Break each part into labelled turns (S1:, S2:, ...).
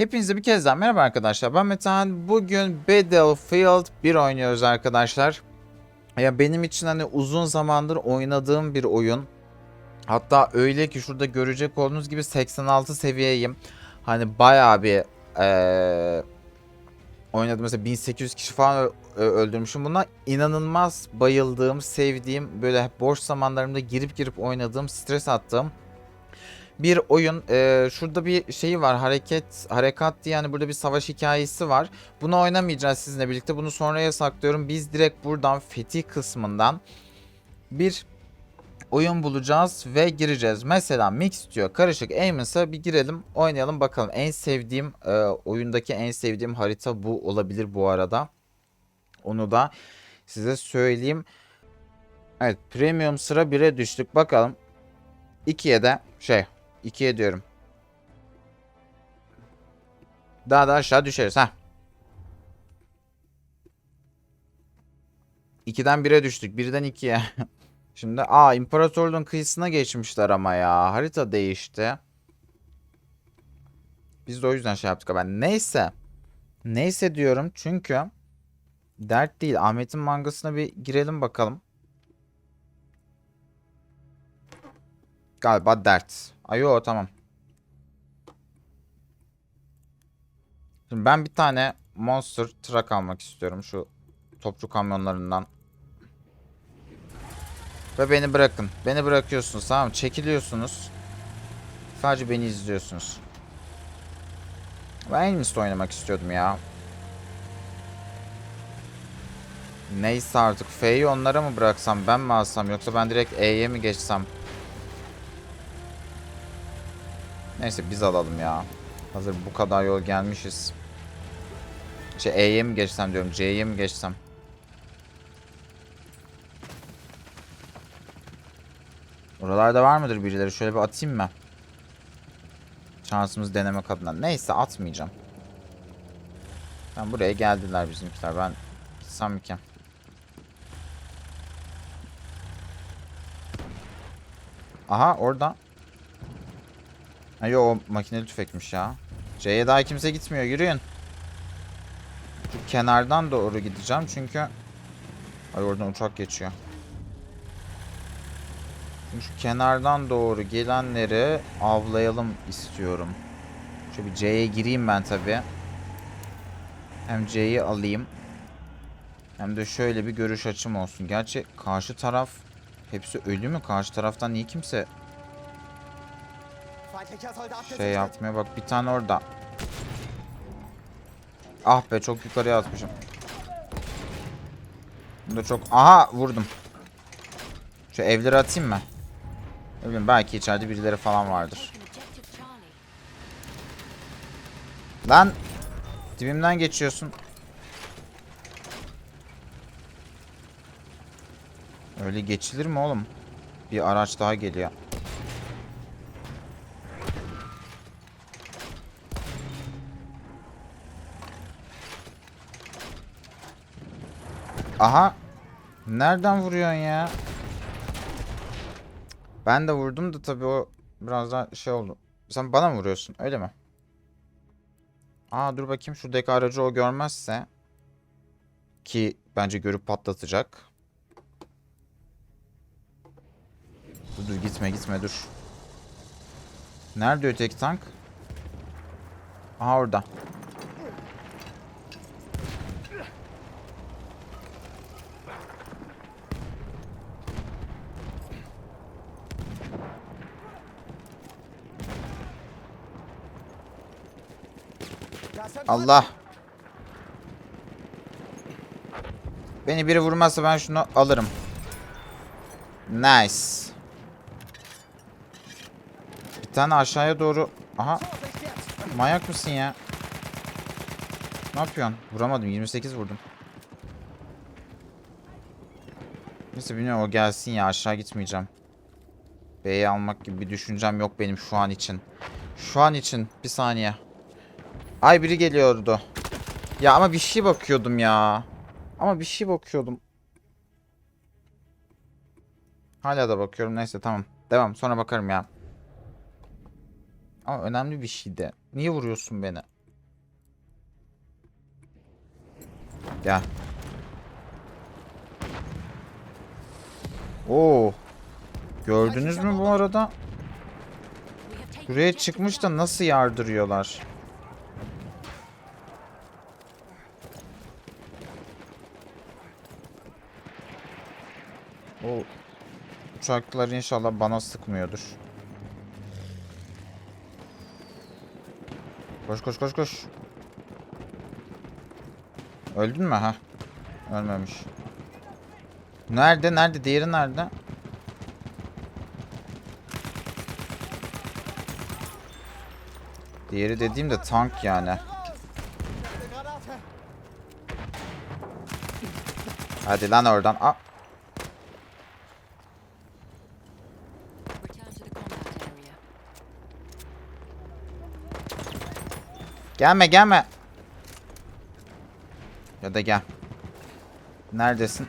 S1: Hepinize bir kez daha merhaba arkadaşlar. Ben Metehan. Bugün Battlefield 1 oynuyoruz arkadaşlar. Ya benim için hani uzun zamandır oynadığım bir oyun. Hatta öyle ki şurada görecek olduğunuz gibi 86 seviyeyim. Hani bayağı bir eee oynadım. Mesela 1800 kişi falan öldürmüşüm. Buna inanılmaz bayıldığım, sevdiğim, böyle boş zamanlarımda girip girip oynadığım, stres attığım bir oyun. Ee, şurada bir şeyi var. Hareket, harekat diye yani burada bir savaş hikayesi var. Bunu oynamayacağız sizinle birlikte. Bunu sonraya saklıyorum. Biz direkt buradan fetih kısmından bir oyun bulacağız ve gireceğiz. Mesela mix diyor. Karışık Amos'a bir girelim, oynayalım bakalım. En sevdiğim e, oyundaki en sevdiğim harita bu olabilir bu arada. Onu da size söyleyeyim. Evet, premium sıra 1'e düştük. Bakalım. 2'ye de şey 2'ye diyorum. Daha da aşağı düşeriz ha. 2'den 1'e düştük. 1'den 2'ye. Şimdi aa imparatorluğun kıyısına geçmişler ama ya. Harita değişti. Biz de o yüzden şey yaptık ama neyse. Neyse diyorum çünkü dert değil. Ahmet'in mangasına bir girelim bakalım. Galiba dert. Ayo tamam. Şimdi ben bir tane monster truck almak istiyorum şu topçu kamyonlarından. Ve beni bırakın. Beni bırakıyorsunuz tamam mı? Çekiliyorsunuz. Sadece beni izliyorsunuz. Ben Elmis'te oynamak istiyordum ya. Neyse artık F'yi onlara mı bıraksam ben mi alsam yoksa ben direkt E'ye mi geçsem? Neyse biz alalım ya. Hazır bu kadar yol gelmişiz. Şey E'ye mi geçsem diyorum C'ye mi geçsem? Oralarda var mıdır birileri? Şöyle bir atayım mı? Şansımız denemek adına. Neyse atmayacağım. Ben buraya geldiler bizimkiler. Ben gitsem ki? Aha orada. Ha yo makineli tüfekmiş ya. C'ye daha kimse gitmiyor. Yürüyün. Şu kenardan doğru gideceğim çünkü Ay oradan uçak geçiyor. Şimdi şu kenardan doğru gelenleri avlayalım istiyorum. Şöyle bir C'ye gireyim ben tabi. Hem C'yi alayım. Hem de şöyle bir görüş açım olsun. Gerçi karşı taraf hepsi ölü mü? Karşı taraftan niye kimse şey yapmıyor. Bak bir tane orada. Ah be çok yukarıya atmışım. Bunda çok... Aha vurdum. Şu evleri atayım mı? Ne bileyim belki içeride birileri falan vardır. Lan! Dibimden geçiyorsun. Öyle geçilir mi oğlum? Bir araç daha geliyor. Aha. Nereden vuruyorsun ya? Ben de vurdum da tabii o biraz daha şey oldu. Sen bana mı vuruyorsun öyle mi? Aa dur bakayım şuradaki aracı o görmezse. Ki bence görüp patlatacak. Dur, dur gitme gitme dur. Nerede öteki tank? Aha orada. Allah. Beni biri vurmazsa ben şunu alırım. Nice. Bir tane aşağıya doğru. Aha. Manyak mısın ya? Ne yapıyorsun? Vuramadım. 28 vurdum. Neyse bilmiyorum o gelsin ya aşağı gitmeyeceğim. B'yi almak gibi bir düşüncem yok benim şu an için. Şu an için bir saniye. Ay biri geliyordu. Ya ama bir şey bakıyordum ya. Ama bir şey bakıyordum. Hala da bakıyorum. Neyse tamam. Devam. Sonra bakarım ya. Ama önemli bir şey de. Niye vuruyorsun beni? Ya. Oo. Gördünüz mü bu arada? Buraya çıkmış da nasıl yardırıyorlar? O uçaklar inşallah bana sıkmıyordur. Koş koş koş koş. Öldün mü ha? Ölmemiş. Nerede? Nerede? Diğeri nerede? Diğeri dediğim de tank yani. Hadi lan oradan. Aa, gelme gelme. Ya da gel. Neredesin?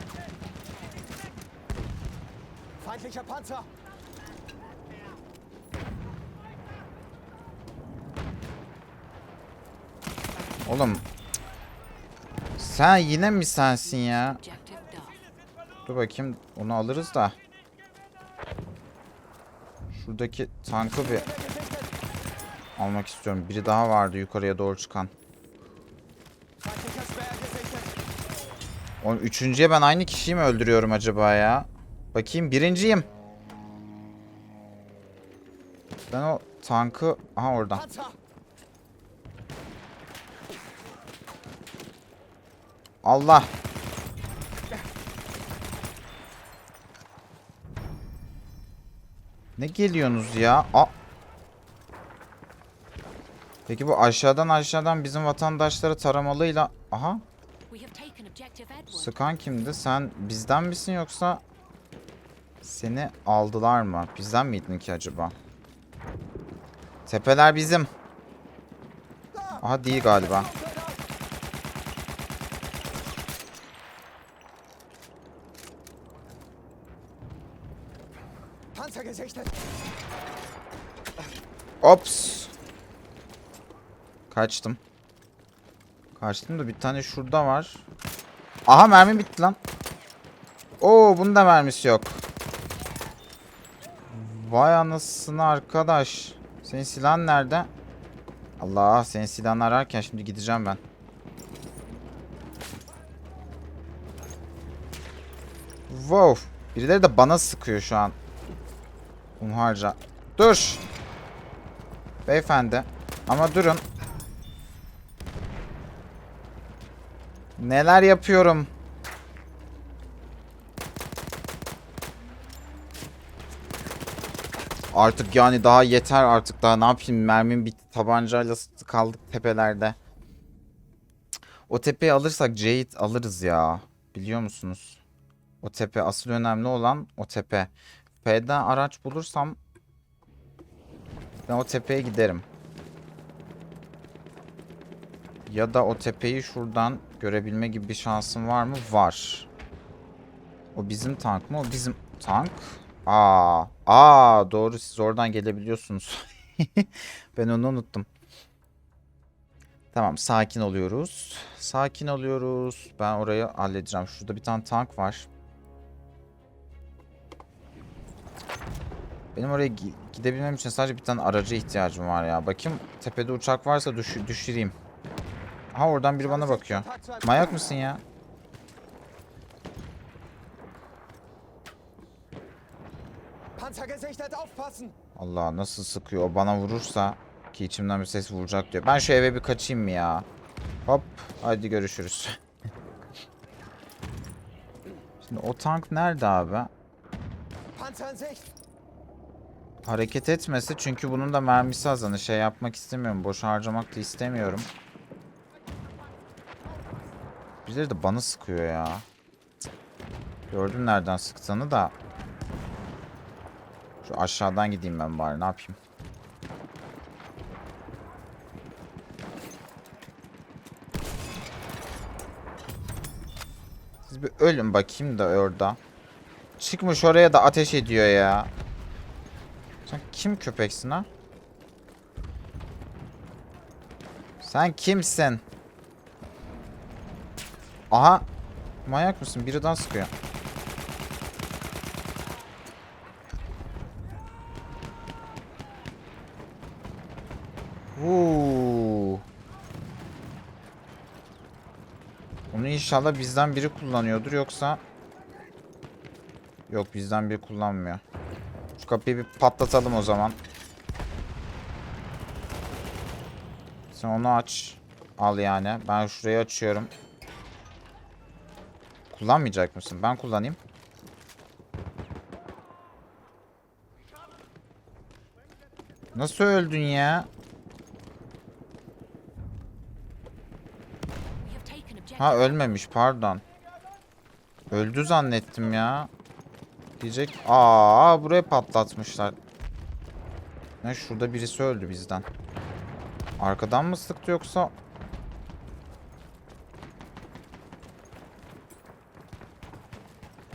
S1: Oğlum. Sen yine mi sensin ya? Dur bakayım onu alırız da. Şuradaki tankı bir almak istiyorum. Biri daha vardı yukarıya doğru çıkan.
S2: Feindlicher Speer gesichtet!
S1: O üçüncüye ben aynı kişiyi mi öldürüyorum acaba ya? Bakayım birinciyim. Ben o tankı... Aha oradan. Allah. Ne geliyorsunuz ya? A Peki bu aşağıdan aşağıdan bizim vatandaşları taramalıyla... Aha. Sıkan kimdi? Sen bizden misin yoksa... Seni aldılar mı? Bizden miydin ki acaba? Tepeler bizim. Aha değil galiba. Ops. Kaçtım. Kaçtım da bir tane şurada var. Aha mermi bitti lan. Oo bunun da mermisi yok. Vay anasını arkadaş. Senin silahın nerede? Allah senin silahını ararken şimdi gideceğim ben. Wow. Birileri de bana sıkıyor şu an. Unharca. Dur. Beyefendi. Ama durun. Neler yapıyorum? Artık yani daha yeter artık daha ne yapayım mermim bitti tabancayla kaldık tepelerde. O tepeyi alırsak Jade alırız ya. Biliyor musunuz? O tepe asıl önemli olan o tepe. F'den araç bulursam ben o tepeye giderim. Ya da o tepeyi şuradan görebilme gibi bir şansım var mı? Var. O bizim tank mı? O bizim tank. Aa, aa doğru siz oradan gelebiliyorsunuz. ben onu unuttum. Tamam sakin oluyoruz. Sakin oluyoruz. Ben orayı halledeceğim. Şurada bir tane tank var. Benim oraya gi- gidebilmem için sadece bir tane araca ihtiyacım var ya. Bakayım tepede uçak varsa düş düşüreyim. Ha oradan biri bana bakıyor. Manyak mısın ya? Allah nasıl sıkıyor. O bana vurursa ki içimden bir ses vuracak diyor. Ben şu eve bir kaçayım mı ya? Hop. Hadi görüşürüz. Şimdi o tank nerede abi? Hareket etmesi çünkü bunun da mermisi az. Hani şey yapmak istemiyorum. Boş harcamak da istemiyorum. Birileri de bana sıkıyor ya. Gördüm nereden sıktığını da. Şu aşağıdan gideyim ben bari ne yapayım. Siz bir ölün bakayım da orada. Çıkmış oraya da ateş ediyor ya. Sen kim köpeksin ha? Sen kimsin? Aha. Manyak mısın? Biri daha sıkıyor. Uuu. Onu inşallah bizden biri kullanıyordur yoksa Yok bizden biri kullanmıyor. Şu kapıyı bir patlatalım o zaman. Sen onu aç. Al yani. Ben şurayı açıyorum. Kullanmayacak mısın? Ben kullanayım. Nasıl öldün ya? Ha ölmemiş pardon. Öldü zannettim ya. Diyecek. Aa buraya patlatmışlar. Ne şurada birisi öldü bizden. Arkadan mı sıktı yoksa?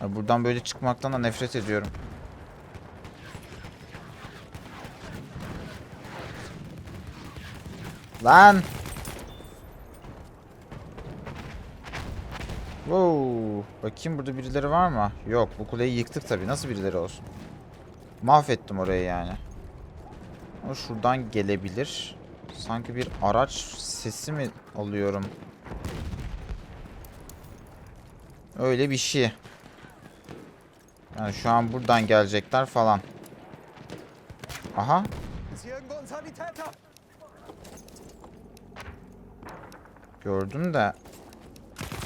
S1: Ya buradan böyle çıkmaktan da nefret ediyorum. Lan! Wow. Bakayım burada birileri var mı? Yok bu kuleyi yıktık tabi. Nasıl birileri olsun? Mahvettim orayı yani. Ama şuradan gelebilir. Sanki bir araç sesi mi alıyorum? Öyle bir şey. Yani şu an buradan gelecekler falan. Aha. Gördüm de.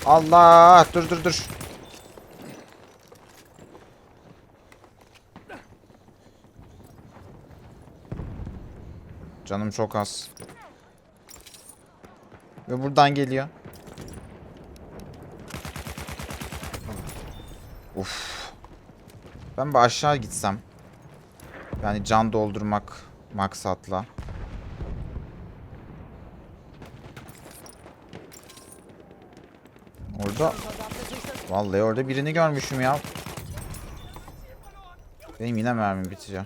S1: Allah! Dur dur dur. Canım çok az. Ve buradan geliyor. Uf. Ben bir aşağı gitsem. Yani can doldurmak maksatla. Orada Vallahi orada birini görmüşüm ya. Benim yine mermim bitiyor.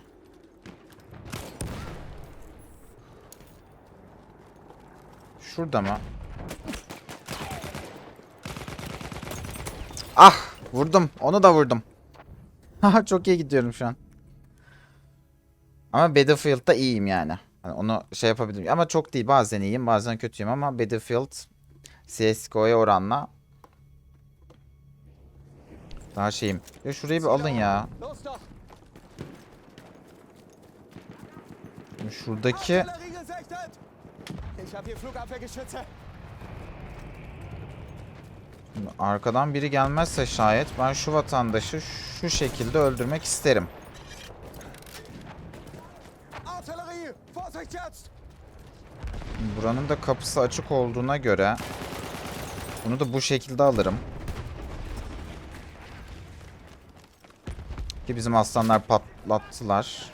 S1: Şurada mı? Ah! Vurdum. Onu da vurdum. Haha çok iyi gidiyorum şu an. Ama Battlefield'da iyiyim yani. Hani onu şey yapabilirim. Ama çok değil. Bazen iyiyim, bazen kötüyüm ama Battlefield CSGO'ya oranla daha şeyim. Ya şurayı bir alın ya. Şuradaki Arkadan biri gelmezse şayet ben şu vatandaşı şu şekilde öldürmek isterim. Buranın da kapısı açık olduğuna göre bunu da bu şekilde alırım. Ki bizim aslanlar patlattılar.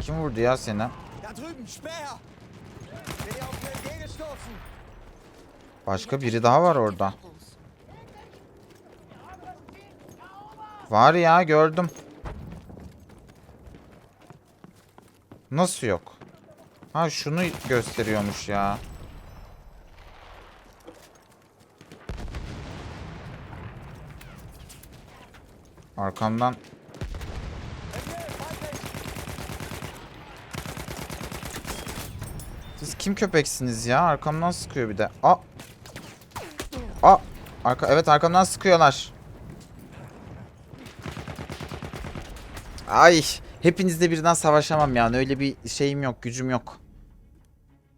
S1: Kim vurdu ya seni? Başka biri daha var orada. Var ya gördüm. Nasıl yok? Ha şunu gösteriyormuş ya. Arkamdan Siz kim köpeksiniz ya? Arkamdan sıkıyor bir de. A. A. Arka evet arkamdan sıkıyorlar. Ay, hepinizle birden savaşamam yani. Öyle bir şeyim yok, gücüm yok.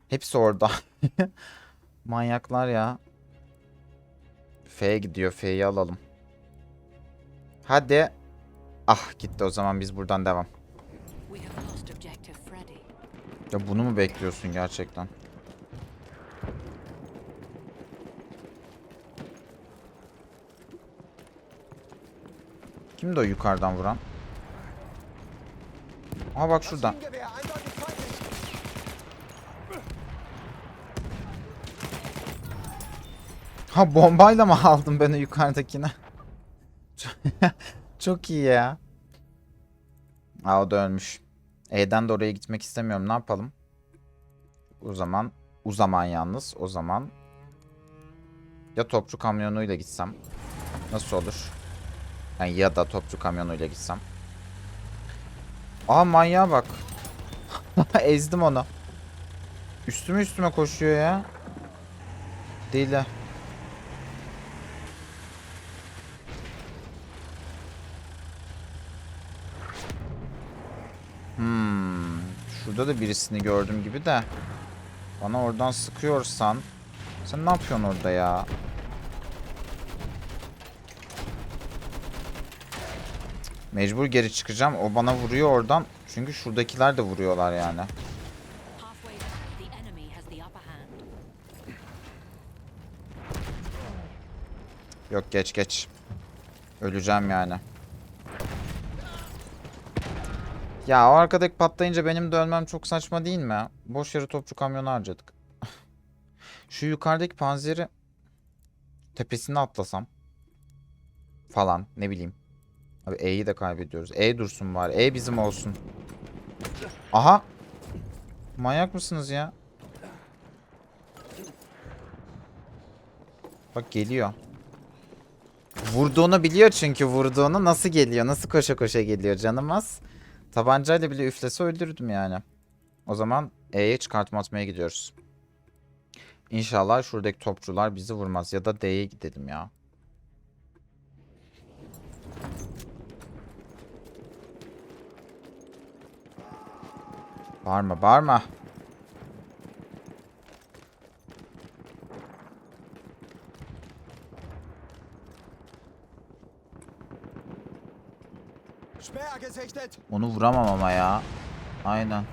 S1: Hepsi orada. Manyaklar ya. F'ye gidiyor. F'yi alalım. Hadi. Ah gitti o zaman biz buradan devam. Ya bunu mu bekliyorsun gerçekten? Kimdi o yukarıdan vuran? Aha bak şuradan. Ha bombayla mı aldım ben o yukarıdakini? Çok iyi ya. Aa o da ölmüş. E'den de oraya gitmek istemiyorum. Ne yapalım? O zaman o zaman yalnız o zaman Ya topçu kamyonuyla gitsem. Nasıl olur? Yani ya da topçu kamyonuyla gitsem. Aa manyağa bak. Ezdim onu. Üstüme üstüme koşuyor ya. Deli. Hmm. Şurada da birisini gördüm gibi de. Bana oradan sıkıyorsan. Sen ne yapıyorsun orada ya? Mecbur geri çıkacağım. O bana vuruyor oradan. Çünkü şuradakiler de vuruyorlar yani. Yok geç geç. Öleceğim yani. Ya o arkadaki patlayınca benim de ölmem çok saçma değil mi? Boş yere topçu kamyonu harcadık. Şu yukarıdaki panzeri tepesine atlasam falan ne bileyim. Abi E'yi de kaybediyoruz. E dursun bari. E bizim olsun. Aha. Manyak mısınız ya? Bak geliyor. Vurduğunu biliyor çünkü vurduğunu nasıl geliyor? Nasıl koşa koşa geliyor canımız? Tabancayla bile üflese öldürürdüm yani. O zaman E'ye çıkartma atmaya gidiyoruz. İnşallah şuradaki topçular bizi vurmaz. Ya da D'ye gidelim ya. Bağırma bağırma. Onu vuramam ama ya. Aynen.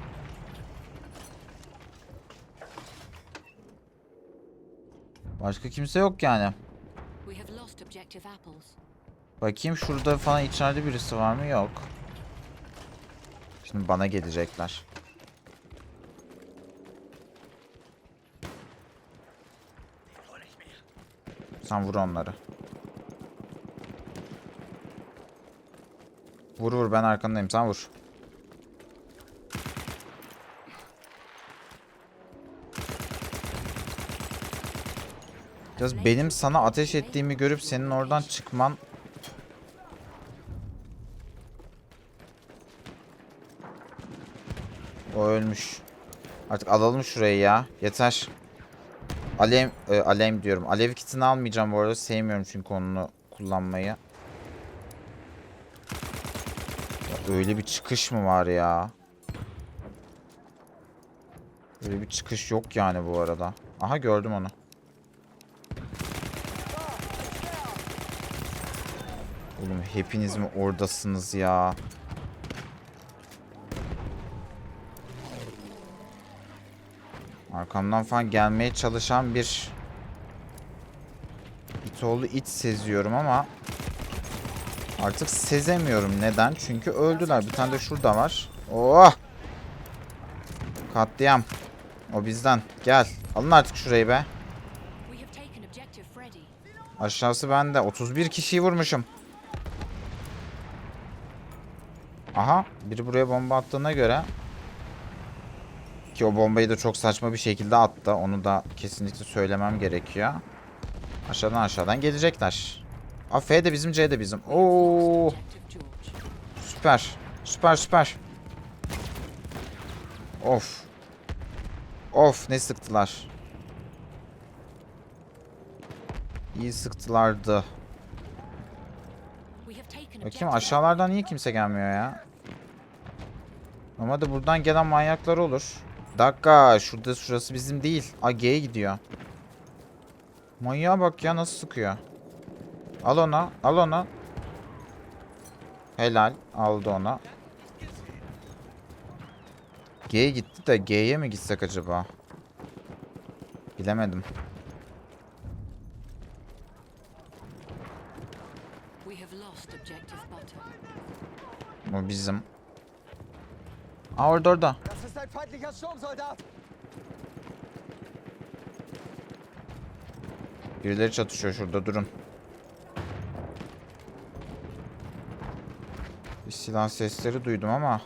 S1: Başka kimse yok yani. Bakayım şurada falan içeride birisi var mı? Yok. Şimdi bana gelecekler. Sen vur onları. Vur vur ben arkandayım sen vur. Biraz benim sana ateş ettiğimi görüp senin oradan çıkman O ölmüş. Artık alalım şurayı ya. Yeter. Alev, e, alev diyorum. Alev kitini almayacağım bu arada. Sevmiyorum çünkü onu kullanmayı. Ya öyle bir çıkış mı var ya? Öyle bir çıkış yok yani bu arada. Aha gördüm onu. Oğlum hepiniz mi oradasınız ya? Arkamdan falan gelmeye çalışan bir itoğlu it seziyorum ama artık sezemiyorum. Neden? Çünkü öldüler. Bir tane de şurada var. Oh! Katliam. O bizden. Gel. Alın artık şurayı be. Aşağısı bende. 31 kişiyi vurmuşum. Aha. Biri buraya bomba attığına göre. Ki o bombayı da çok saçma bir şekilde attı. Onu da kesinlikle söylemem gerekiyor. Aşağıdan aşağıdan gelecekler. Aa, F de bizim C de bizim. Oo, süper. Süper süper. Of. Of ne sıktılar. İyi sıktılardı. Bakayım aşağılardan niye kimse gelmiyor ya? Normalde buradan gelen manyaklar olur. Dakika şurada şurası bizim değil. A G'ye gidiyor. Manyağa bak ya nasıl sıkıyor. Al ona al ona. Helal aldı ona. G'ye gitti de G'ye mi gitsek acaba? Bilemedim. Bu bizim. Aa orada orada.
S2: Dikkat Sturmsoldat!
S1: Birileri çatışıyor şurada durun. Bir silah sesleri duydum ama.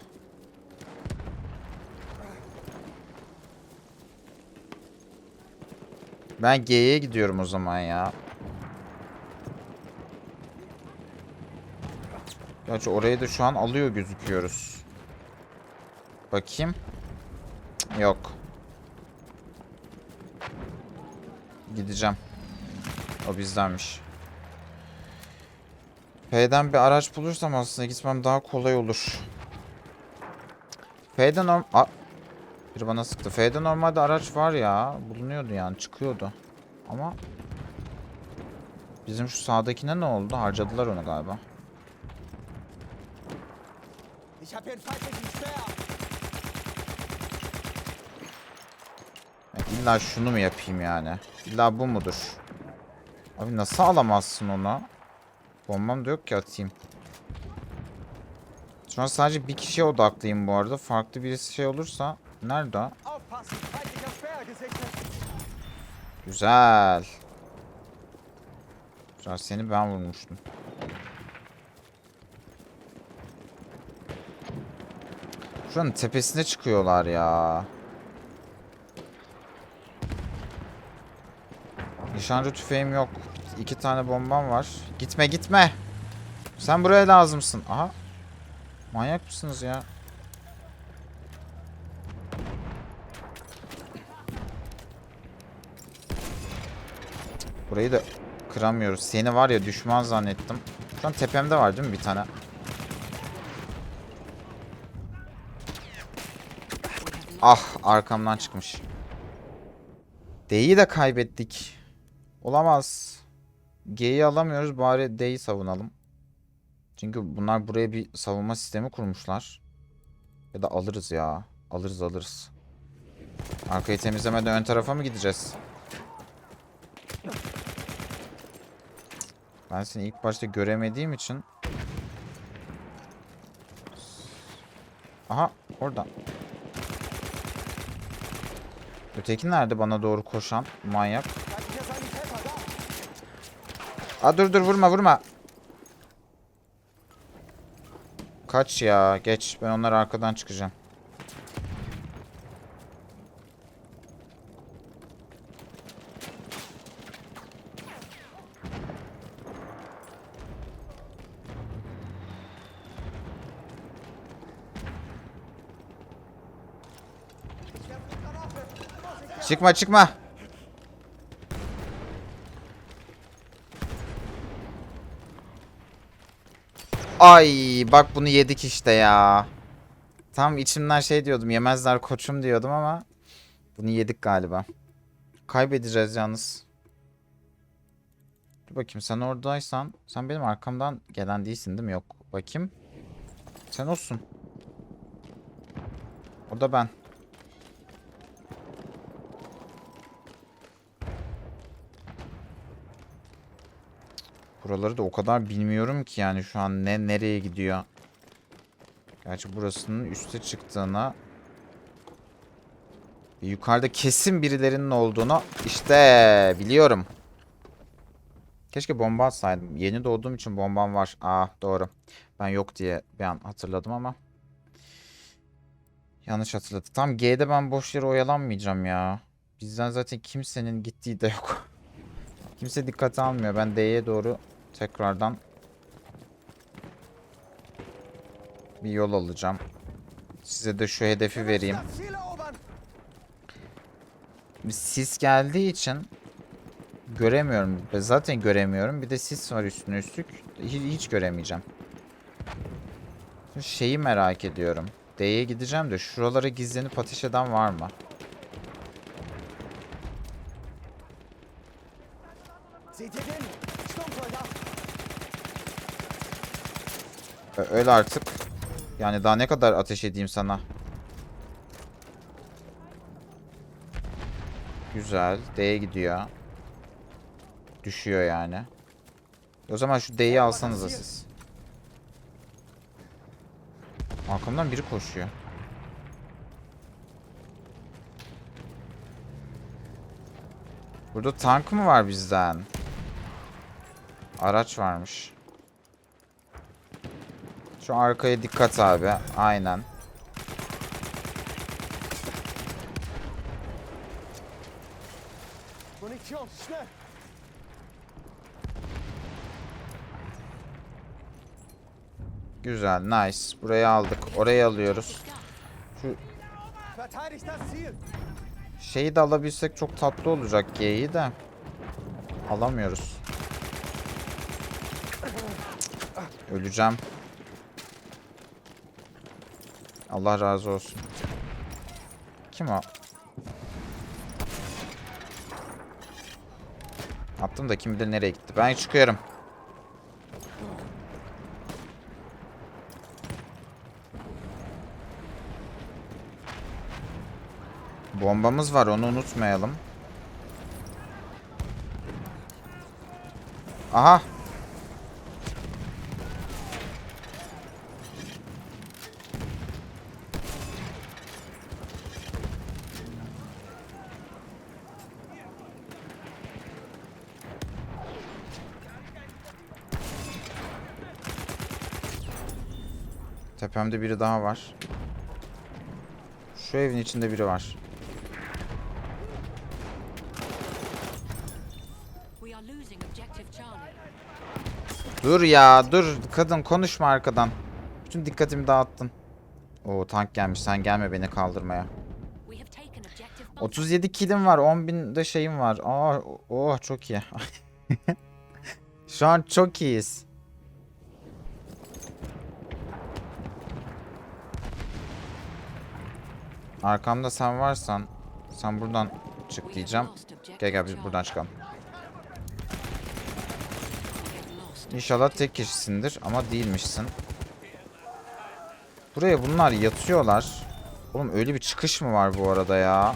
S1: Ben G'ye gidiyorum o zaman ya. Gerçi orayı da şu an alıyor gözüküyoruz. Bakayım. Yok. Gideceğim. O bizdenmiş. F'den bir araç bulursam aslında gitmem daha kolay olur. F'de norm... A Biri bana sıktı. F'de normalde araç var ya. Bulunuyordu yani. Çıkıyordu. Ama... Bizim şu sağdakine ne oldu? Harcadılar onu galiba.
S2: Ich habe hier einen.
S1: İlla şunu mu yapayım yani? İlla bu mudur? Abi nasıl alamazsın onu? Bombam da yok ki atayım. Şu an sadece bir kişiye odaklıyım bu arada. Farklı birisi şey olursa... Nerede. Güzel. Güzel seni ben vurmuştum. Şuranın tepesine çıkıyorlar ya. Nişancı tüfeğim yok. İki tane bombam var. Gitme gitme. Sen buraya lazımsın. Aha. Manyak mısınız ya? Burayı da kıramıyoruz. Seni var ya düşman zannettim. Şu an tepemde var değil mi bir tane? Ah arkamdan çıkmış. D'yi de kaybettik. Olamaz. G'yi alamıyoruz bari D'yi savunalım. Çünkü bunlar buraya bir savunma sistemi kurmuşlar. Ya da alırız ya. Alırız alırız. Arkayı temizlemeden ön tarafa mı gideceğiz? Ben seni ilk başta göremediğim için... Aha orada. Öteki nerede bana doğru koşan manyak? Aa dur dur vurma vurma. Kaç ya geç ben onları arkadan çıkacağım. Çıkma çıkma. Ay bak bunu yedik işte ya. Tam içimden şey diyordum yemezler koçum diyordum ama bunu yedik galiba. Kaybedeceğiz yalnız. Dur bakayım sen oradaysan sen benim arkamdan gelen değilsin değil mi? Yok bakayım. Sen olsun. O da ben. Buraları da o kadar bilmiyorum ki yani şu an ne nereye gidiyor. Gerçi burasının üste çıktığına yukarıda kesin birilerinin olduğunu işte biliyorum. Keşke bomba atsaydım. Yeni doğduğum için bombam var. Aa doğru. Ben yok diye bir an hatırladım ama. Yanlış hatırladık. Tam G'de ben boş yere oyalanmayacağım ya. Bizden zaten kimsenin gittiği de yok. Kimse dikkate almıyor. Ben D'ye doğru tekrardan bir yol alacağım. Size de şu hedefi vereyim. Sis geldiği için göremiyorum. Zaten göremiyorum. Bir de sis var üstüne üstlük. Hiç, göremeyeceğim. Şeyi merak ediyorum. D'ye gideceğim de şuralara gizlenip ateş eden var mı? Öl artık. Yani daha ne kadar ateş edeyim sana? Güzel. D'ye gidiyor. Düşüyor yani. O zaman şu D'yi alsanıza siz. Arkamdan biri koşuyor. Burada tank mı var bizden? Araç varmış. Şu arkaya dikkat abi. Aynen. Güzel, nice. Burayı aldık. Orayı alıyoruz.
S2: Ziel.
S1: Şeyi de alabilsek çok tatlı olacak G'yi de. Alamıyoruz. Öleceğim. Allah razı olsun. Kim o? Attım da kim bilir nereye gitti. Ben çıkıyorum. Bombamız var onu unutmayalım. Aha. Tepemde biri daha var. Şu evin içinde biri var. Dur ya dur kadın konuşma arkadan. Bütün dikkatimi dağıttın. Oo tank gelmiş sen gelme beni kaldırmaya.
S3: We have taken objective Butter.
S1: 37 kilim var 10.000 de şeyim var. Aa oh çok iyi. Şu an çok iyiyiz. Arkamda sen varsan sen buradan çık diyeceğim. Gel gel biz buradan çıkalım. İnşallah tek kişisindir ama değilmişsin. Buraya bunlar yatıyorlar. Oğlum öyle bir çıkış mı var bu arada ya?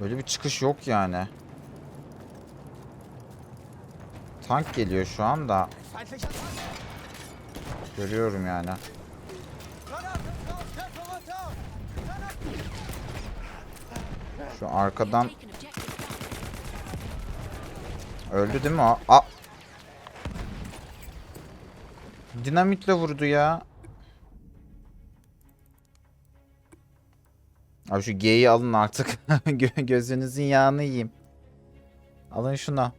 S1: Öyle bir çıkış yok yani. Tank geliyor şu anda. Görüyorum yani. Şu arkadan öldü değil mi o? Aa! Dinamitle vurdu ya. Abi şu G'yi alın artık. Gö- Gözünüzün yağını yiyeyim. Alın şunu.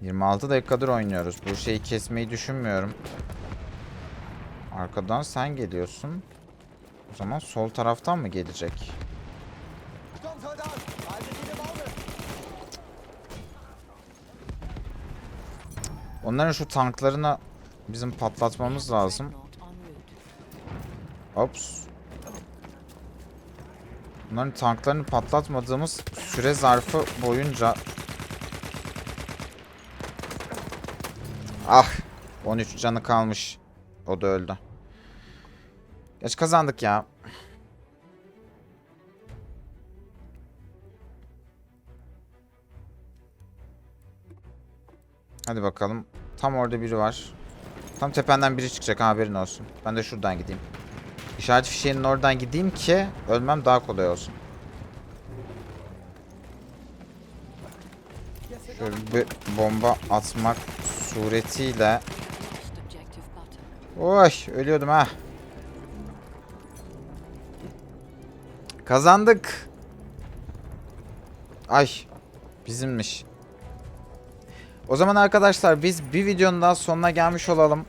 S1: 26 dakikadır oynuyoruz. Bu şeyi kesmeyi düşünmüyorum. Arkadan sen geliyorsun. O zaman sol taraftan mı gelecek? Onların şu tanklarını bizim patlatmamız lazım. Ops. Bunların tanklarını patlatmadığımız süre zarfı boyunca... Ah! 13 canı kalmış. O da öldü. Geç kazandık ya. Hadi bakalım. Tam orada biri var. Tam tependen biri çıkacak haberin olsun. Ben de şuradan gideyim. İşaret fişeğinin oradan gideyim ki ölmem daha kolay olsun. Şöyle bir bomba atmak suretiyle... Oy ölüyordum ha. Kazandık. Ay bizimmiş. O zaman arkadaşlar biz bir videonun daha sonuna gelmiş olalım.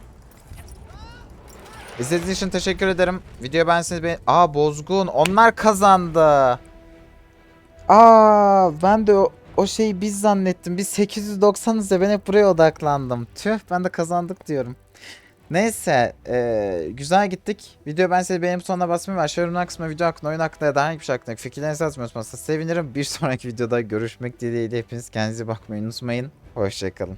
S1: İzlediğiniz için teşekkür ederim. Video beğenseniz be Aa Bozgun onlar kazandı. Aa ben de o, o şeyi biz zannettim. Biz 890'ız ya ben hep buraya odaklandım. Tüh ben de kazandık diyorum. Neyse eee, güzel gittik. Video ben size benim sonuna basmayı ve aşağı yorumlar kısmına video hakkında oyun hakkında ya da herhangi bir şey hakkında fikirlerinizi atmıyorsanız sevinirim. Bir sonraki videoda görüşmek dileğiyle hepiniz kendinize bakmayı unutmayın. Hoşçakalın.